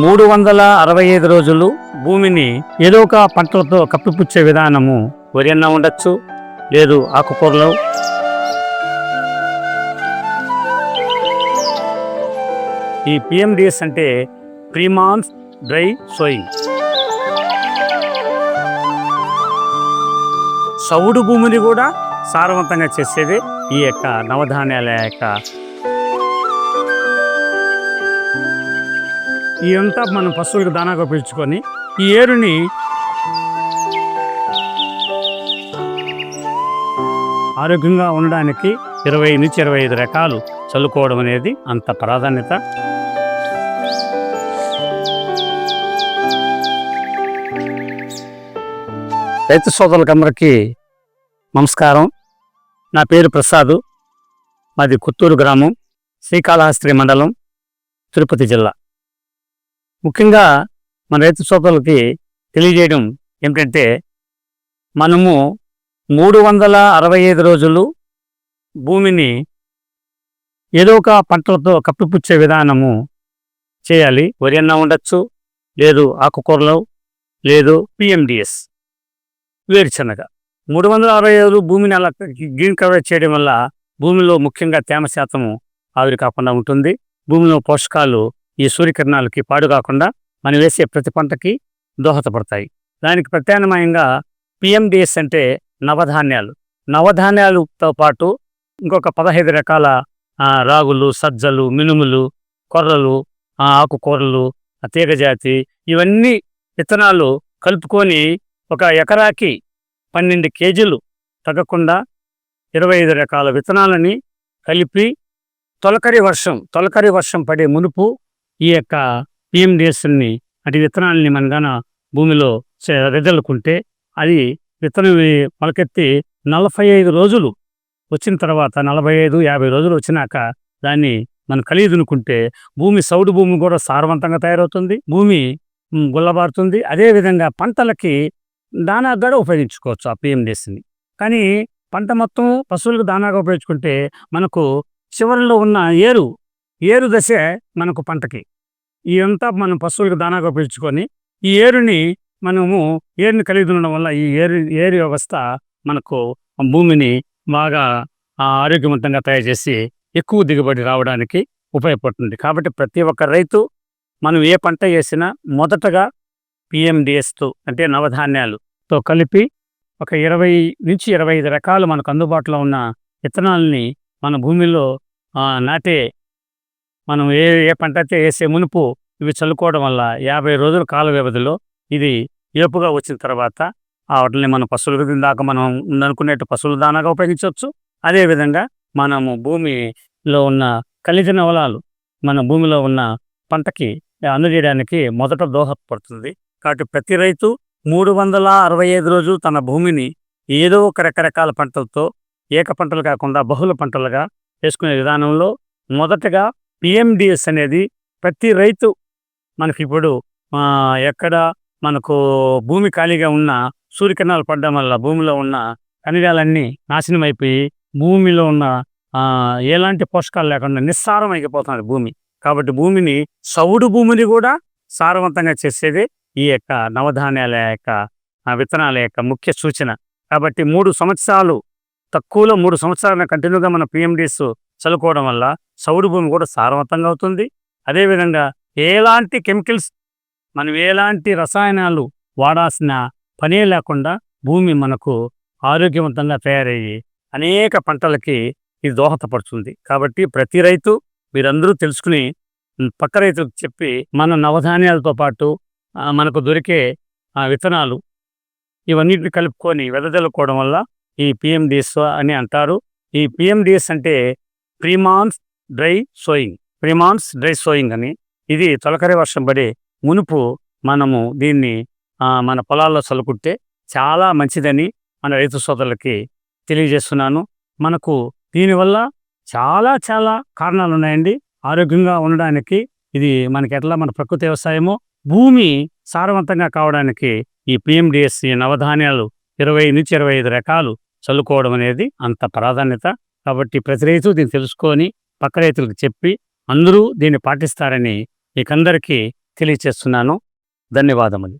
మూడు వందల అరవై ఐదు రోజులు భూమిని ఏదో ఒక పంటలతో కప్పిపుచ్చే విధానము వరియన్న ఉండొచ్చు లేదు ఆకుకూరలు. ఈ పిఎండిఎస్ అంటే ప్రీమాన్స్ డ్రై సోయింగ్ చవుడు భూమిని కూడా సారవంతంగా చేసేది ఈ యొక్క నవధాన్యాల యొక్క ఇదంతా మనం పశువులకు దానాగా పీల్చుకొని ఈ ఏరుని ఆరోగ్యంగా ఉండడానికి ఇరవై నుంచి ఇరవై ఐదు రకాలు చల్లుకోవడం అనేది అంత ప్రాధాన్యత. రైతు సోదరులకందరికీ నమస్కారం. నా పేరు ప్రసాద్. మాది కొత్తూరు గ్రామం శ్రీకాళహస్త్రి మండలం తిరుపతి జిల్లా. ముఖ్యంగా మన రైతు సోదరులకి తెలియజేయడం ఏమిటంటే మనము మూడు వందల అరవై ఐదు రోజులు భూమిని ఏదో ఒక పంటలతో కప్పిపుచ్చే విధానము చేయాలి. వరి అన్న ఉండొచ్చు లేదు ఆకుకూరలు లేదు పిఎండిఎస్ వేరుశనగ. మూడు వందల అరవై ఐదు భూమిని అలా గ్రీన్ కవరేజ్ చేయడం వల్ల భూమిలో ముఖ్యంగా తేమ శాతము ఆవిరి కాకుండా ఉంటుంది. భూమిలో పోషకాలు ఈ సూర్యకిరణాలకి పాడు కాకుండా మనం వేసే ప్రతి పంటకి దోహదపడతాయి. దానికి ప్రత్యామ్నాయంగా పిఎండిఎస్ అంటే నవధాన్యాలు. నవధాన్యాలతో పాటు ఇంకొక పదహైదు రకాల రాగులు సజ్జలు మినుములు కొర్రలు ఆకుకూరలు తీగజాతి ఇవన్నీ విత్తనాలు కలుపుకొని ఒక ఎకరాకి పన్నెండు కేజీలు తగ్గకుండా ఇరవై ఐదు రకాల విత్తనాలని కలిపి తొలకరి వర్షం తొలకరి వర్షం పడే మునుపు ఈ యొక్క పిఎండిఎస్ని అటు విత్తనాలని మనగాన భూమిలో చే- వెదలుకుంటే అది విత్తనం మొలకెత్తి నలభై ఐదు రోజులు వచ్చిన తర్వాత నలభై ఐదు యాభై రోజులు వచ్చినాక దాన్ని మనం కలియదునుకుంటే భూమి సౌడు భూమి కూడా సారవంతంగా తయారవుతుంది భూమి గుల్లబారుతుంది. అదేవిధంగా పంటలకి దానా కూడా ఉపయోగించుకోవచ్చు ఆ పిఎండిఎస్ని కానీ పంట మొత్తం పశువులకు దానాగా ఉపయోగించుకుంటే మనకు చివరిలో ఉన్న ఏరు ఏరు దశ మనకు పంటకి. ఇదంతా మనం పశువులకు దానాగా పిలుచుకొని ఈ ఏరుని మనము ఏరుని కలిగి ఉండడం వల్ల ఈ ఏరు ఏరు వ్యవస్థ మనకు భూమిని బాగా ఆ, ఆరోగ్యవంతంగా తయారు చేసి ఎక్కువ దిగుబడి రావడానికి ఉపయోగపడుతుంది. కాబట్టి ప్రతి ఒక్క రైతు మనం ఏ పంట వేసినా మొదటగా పిఎండిఎస్తో అంటే నవధాన్యాలుతో కలిపి ఒక ఇరవై నుంచి ఇరవై ఐదు రకాలు మనకు అందుబాటులో ఉన్న విత్తనాలని మన భూమిలో నాటే మనం ఏ ఏ పంట అయితే వేసే మునుపు ఇవి చల్లుకోవడం వల్ల యాభై రోజుల కాల వ్యవధిలో ఇది ఏపుగా వచ్చిన తర్వాత ఆ వాటిని మనం పశువుల దాకా మనం ఉందనుకునేట్టు పశువుల దానాగా ఉపయోగించవచ్చు. అదేవిధంగా మనము భూమిలో ఉన్న ఖనిజ నవలాలు మన భూమిలో ఉన్న పంటకి అందజేయడానికి మొదట దోహదపడుతుంది. కాబట్టి ప్రతి రైతు మూడు వందల అరవై ఐదు రోజులు తన భూమిని ఏదో ఒక రకరకాల పంటలతో ఏక పంటలు కాకుండా బహుళ పంటలుగా వేసుకునే విధానంలో మొదటగా పిఎండిఎస్ అనేది ప్రతి రైతు మనకి ఇప్పుడు ఎక్కడ మనకు భూమి ఖాళీగా ఉన్న సూర్యకిరణాలు పడడం వల్ల భూమిలో ఉన్న ఖనిజాలన్నీ నాశనం అయిపోయి భూమిలో ఉన్న ఎలాంటి పోషకాలు లేకుండా నిస్సారం అయిపోతుంది భూమి. కాబట్టి భూమిని సౌడు భూమిని కూడా సారవంతంగా చేసేది ఈ యొక్క నవధాన్యాల యొక్క విత్తనాల యొక్క ముఖ్య సూచన. కాబట్టి మూడు సంవత్సరాలు తక్కువలో మూడు సంవత్సరాల కంటిన్యూగా మన పిఎండిఎస్ చల్లుకోవడం వల్ల సౌడు భూమి కూడా సారవంతంగా అవుతుంది. అదేవిధంగా ఎలాంటి కెమికల్స్ మనం ఎలాంటి రసాయనాలు వాడాల్సిన పనే లేకుండా భూమి మనకు ఆరోగ్యవంతంగా తయారయ్యి అనేక పంటలకి ఇది దోహదపడుతుంది. కాబట్టి ప్రతి రైతు మీరందరూ తెలుసుకుని పక్క రైతులకు చెప్పి మన నవధాన్యాలతో పాటు మనకు దొరికే విత్తనాలు ఇవన్నిటిని కలుపుకొని వెదజల్లుకోవడం వల్ల ఈ పిఎండిఎస్ అని అంటారు. ఈ పిఎండిఎస్ అంటే premonsoon dry sowing. Premonsoon dry sowing అని. ఇది తొలకరి వర్షం పడే మునుపు మనము దీన్ని మన పొలాల్లో చల్లుకుంటే చాలా మంచిదని మన రైతు సోదరులకి తెలియజేస్తున్నాను. మనకు దీనివల్ల చాలా చాలా కారణాలు ఉన్నాయండి. ఆరోగ్యంగా ఉండడానికి ఇది మనకి ఎట్లా మన ప్రకృతి వ్యవసాయమో భూమి సారవంతంగా కావడానికి ఈ పిఎండిఎస్సి నవధాన్యాలు ఇరవై నుంచి ఇరవై ఐదు రకాలు చల్లుకోవడం అనేది అంత ప్రాధాన్యత కాబట్టి ప్రతి రైతు దీన్ని తెలుసుకొని పక్క రైతులకు చెప్పి అందరూ దీన్ని పాటిస్తారని మీకందరికీ తెలియచేస్తున్నాను. ధన్యవాదములు.